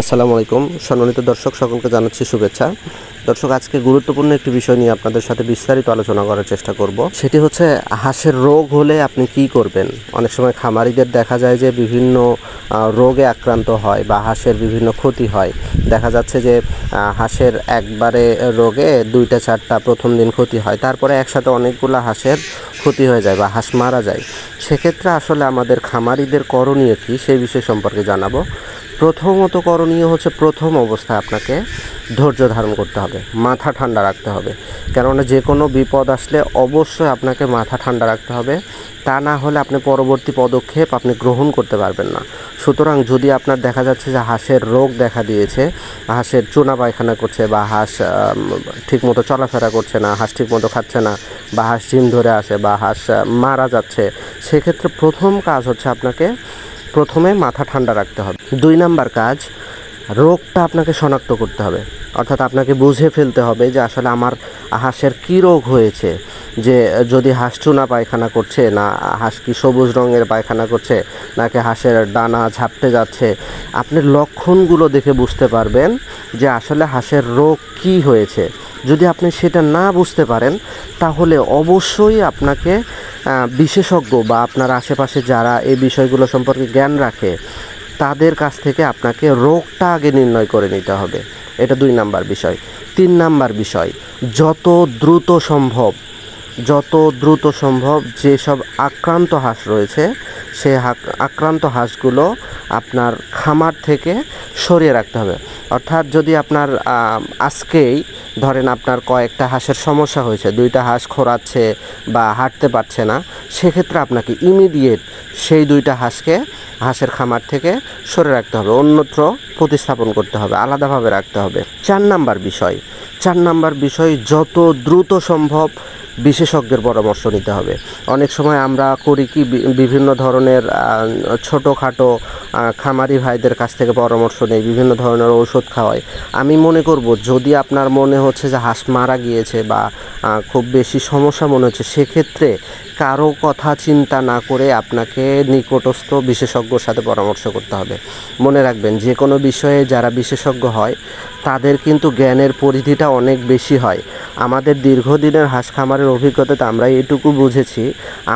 আসসালামু আলাইকুম। সম্মানিত দর্শক, সকলকে জানাচ্ছি শুভেচ্ছা। দর্শক, আজকে গুরুত্বপূর্ণ একটি বিষয় নিয়ে আপনাদের সাথে বিস্তারিত আলোচনা করার চেষ্টা করব। সেটি হচ্ছে হাঁসের রোগ হলে আপনি কি করবেন? অনেক সময় খামারিদের দেখা যায় যে বিভিন্ন রোগে আক্রান্ত হয় বা হাঁসের বিভিন্ন ক্ষতি হয়। দেখা যাচ্ছে যে হাঁসের একবারে রোগে দুইটা, চারটা প্রথম দিন ক্ষতি হয়। তারপরে একসাথে অনেকগুলো হাঁসের ক্ষতি হয়ে যায় বা হাঁস মারা যায়। সেক্ষেত্রে আসলে আমাদের খামারিদের করণীয় কী? সেই বিষয় সম্পর্কে জানাব। প্রথমত করণীয় হচ্ছে প্রথম অবস্থায় আপনাকে ধৈর্য ধারণ করতে হবে, মাথা ঠান্ডা রাখতে হবে। কেননা যে কোনো বিপদ আসলে অবশ্যই আপনাকে মাথা ঠান্ডা রাখতে হবে, তা না হলে আপনি পরবর্তী পদক্ষেপ আপনি গ্রহণ করতে পারবেন না। সুতরাং যদি আপনার দেখা যাচ্ছে যে হাঁসের রোগ দেখা দিয়েছে, হাঁসের চুনা পায়খানা করছে বা হাঁস ঠিকমতো চলাফেরা করছে না, হাঁস ঠিকমতো খাচ্ছে না বা হাঁস ডিম ধরে আসে বা হাঁস মারা যাচ্ছে, সেক্ষেত্রে প্রথম কাজ হচ্ছে আপনাকে প্রথমে মাথা ঠান্ডা রাখতে হবে। দুই নাম্বার কাজ, রোগটা আপনাকে শনাক্ত করতে হবে। অর্থাৎ আপনাকে বুঝে ফেলতে হবে যে আসলে আমার হাঁসের কী রোগ হয়েছে, যে যদি হাঁস চুনা পায়খানা করছে না, হাঁস কি সবুজ রঙের পায়খানা করছে, নাকি হাঁসের ডানা ঝাপটে যাচ্ছে, আপনি লক্ষণগুলো দেখে বুঝতে পারবেন যে আসলে হাঁসের রোগ কী হয়েছে। যদি আপনি সেটা না বুঝতে পারেন, তাহলে অবশ্যই আপনাকে বিশেষজ্ঞ বা আপনার আশেপাশে যারা এই বিষয়গুলো সম্পর্কে জ্ঞান রাখে, তাদের কাছ থেকে আপনাকে রোগটা আগে নির্ণয় করে নিতে হবে। এটা দুই নাম্বার বিষয়। তিন নাম্বার বিষয়, যত দ্রুত সম্ভব, যত দ্রুত সম্ভব যেসব আক্রান্ত হাঁস রয়েছে, সে আক্রান্ত হাঁসগুলো আপনার খামার থেকে সরিয়ে রাখতে হবে। অর্থাৎ যদি আপনার আজকেই ধরেন আপনার কয়েকটা হাঁসের সমস্যা হয়েছে, দুইটা হাঁস খোরাচ্ছে বা হাঁটতে পারছে না, সেক্ষেত্রে আপনাকে ইমিডিয়েট সেই দুইটা হাঁসকে হাঁসের খামার থেকে সরে রাখতে হবে, অন্যত্র প্রতিস্থাপন করতে হবে, আলাদাভাবে রাখতে হবে। চার নাম্বার বিষয় চার নাম্বার বিষয়, যত দ্রুত সম্ভব বিশেষজ্ঞের পরামর্শ নিতে হবে। অনেক সময় আমরা করি কি বিভিন্ন ধরনের ছোটোখাটো খামারি ভাইদের কাছ থেকে পরামর্শ নেই, বিভিন্ন ধরনের ঔষধ খাওয়াই। আমি মনে করব, যদি আপনার মনে হচ্ছে যে হাঁস মারা গিয়েছে বা খুব বেশি সমস্যা মনে হচ্ছে, সেক্ষেত্রে কারও কথা চিন্তা না করে আপনাকে নিকটস্থ বিশেষজ্ঞর সাথে পরামর্শ করতে হবে। মনে রাখবেন, যে কোনো বিষয়ে যারা বিশেষজ্ঞ হয় তাদের কিন্তু জ্ঞানের পরিধিটা অনেক বেশি হয়। আমাদের দীর্ঘদিনের হাঁস খামারের অভিজ্ঞতাতে আমরা এটুকু বুঝেছি।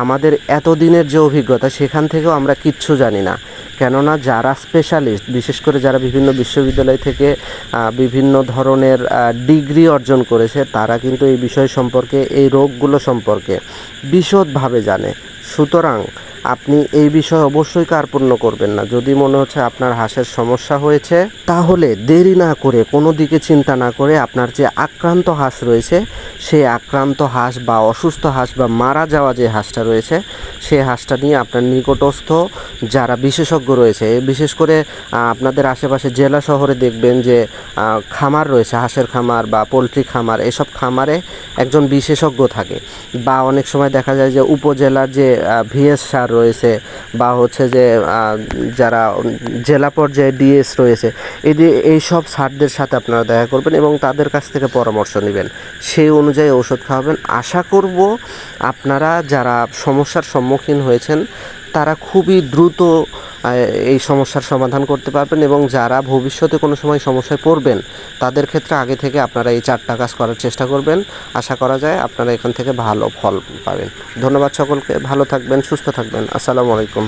আমাদের এতদিনের যে অভিজ্ঞতা সেখান থেকেও আমরা কিচ্ছু জানি না। কেননা যারা স্পেশালিস্ট বিশেষ করে যারা বিভিন্ন বিশ্ববিদ্যালয় থেকে বিভিন্ন ধরনের ডিগ্রি অর্জন করেছে, তারা কিন্তু এই বিষয় সম্পর্কে, এই রোগগুলো সম্পর্কে বিশদভাবে জানে। সুতরাং আপনি এই বিষয়ে অবশ্যই কার্পণ্য করবেন না। যদি মনে হচ্ছে আপনার হাঁসের সমস্যা হয়েছে, তাহলে দেরি না করে, কোনো দিকে চিন্তা না করে আপনার যে আক্রান্ত হাঁস রয়েছে, সেই আক্রান্ত হাঁস বা অসুস্থ হাঁস বা মারা যাওয়া যে হাঁসটা রয়েছে সেই হাঁসটা নিয়ে আপনার নিকটস্থ যারা বিশেষজ্ঞ রয়েছে, বিশেষ করে আপনাদের আশেপাশে জেলা শহরে দেখবেন যে খামার রয়েছে, হাঁসের খামার বা পোলট্রি খামার, এসব খামারে একজন বিশেষজ্ঞ থাকে। বা অনেক সময় দেখা যায় যে উপজেলার যে ভিএস সার রয়েছে বা হচ্ছে যে যারা জেলা পর্যায়ে ডিএস রয়েছে, এই সব স্যারদের সাথে আপনারা দেখা করবেন এবং তাদের কাছ থেকে পরামর্শ নেবেন। সেই অনুযায়ী ওষুধ খাওয়াবেন। আশা করব আপনারা যারা সমস্যার সম্মুখীন হয়েছেন, তারা খুবই দ্রুত এই সমস্যার সমাধান করতে পারবেন এবং যারা ভবিষ্যতে কোনো সময় সমস্যায় পড়বেন, তাদের ক্ষেত্রে আগে থেকে আপনারা এই চারটা কাজ করার চেষ্টা করবেন। আশা করা যায় আপনারা এখান থেকে ভালো ফল পাবেন। ধন্যবাদ সকলকে, ভালো থাকবেন, সুস্থ থাকবেন। আসসালামু আলাইকুম।